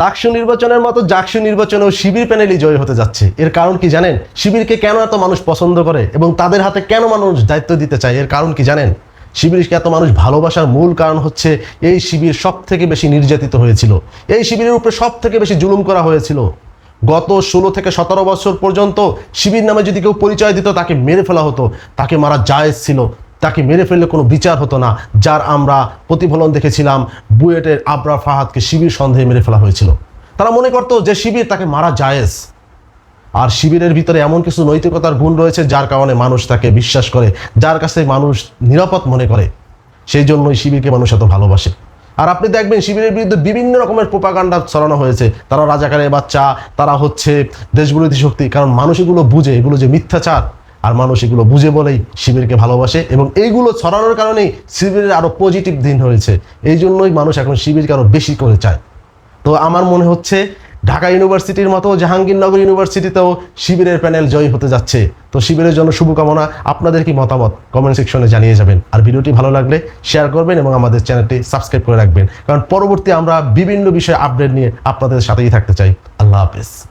ডাকসু নির্বাচনের মতো জাকসু নির্বাচনেও শিবির প্যানেলই জয় হতে যাচ্ছে। এর কারণ কি জানেন? শিবিরকে কেন এত মানুষ পছন্দ করে এবং তাদের হাতে কেন মানুষ দায়িত্ব দিতে চায়? এর কারণ কি জানেন? শিবিরকে এত মানুষ ভালোবাসার মূল কারণ হচ্ছে এই শিবির সব থেকে বেশি নির্যাতিত হয়েছিল। এই শিবিরের উপরে সব থেকে বেশি জুলুম করা হয়েছিল। গত ষোলো থেকে সতেরো বছর পর্যন্ত শিবির নামে যদি কেউ পরিচয় দিত, তাকে মেরে ফেলা হতো, তাকে মারা জায়েজ ছিল। তাকে মেরে ফেললে কোনো বিচার হতো না, যার আমরা প্রতিফলন দেখেছিলাম, বুয়েটের আবরা ফাহাদকে শিবির সন্দেহে মেরে ফেলা হয়েছিল। তারা মনে করতো যে শিবির তাকে মারা জায়েজ। আর শিবিরের ভিতরে এমন কিছু নৈতিকতার গুণ রয়েছে যার কারণে মানুষ তাকে বিশ্বাস করে, যার কাছে মানুষ নিরাপদ মনে করে। সেই জন্যই শিবিরকে মানুষ এত ভালোবাসে। আর আপনি দেখবেন শিবিরের বিরুদ্ধে বিভিন্ন রকমের প্রোপাগান্ডা ছড়ানো হয়েছে। তারা রাজাকারের বাচ্চা, তারা হচ্ছে দেশবিরোধী শক্তি, কারণ মানুষ এগুলো বুঝে, এগুলো যে মিথ্যাচার। আর মানুষ এগুলো বুঝে বলেই শিবিরকে ভালোবাসে এবং এইগুলো ছড়ানোর কারণেই শিবিরের আরও পজিটিভ দিন হয়েছে। এই জন্যই মানুষ এখন শিবিরকে আরও বেশি করে চায়। তো আমার মনে হচ্ছে ঢাকা ইউনিভার্সিটির মতো জাহাঙ্গীরনগর ইউনিভার্সিটিতেও শিবিরের প্যানেল জয় হতে যাচ্ছে। তো শিবিরের জন্য শুভকামনা। আপনাদের কি মতামত? কমেন্ট সেকশনে জানিয়ে যাবেন। আর ভিডিওটি ভালো লাগলে শেয়ার করবেন এবং আমাদের চ্যানেলটি সাবস্ক্রাইব করে রাখবেন। কারণ পরবর্তী আমরা বিভিন্ন বিষয়ে আপডেট নিয়ে আপনাদের সাথেই থাকতে চাই। আল্লাহ হাফেজ।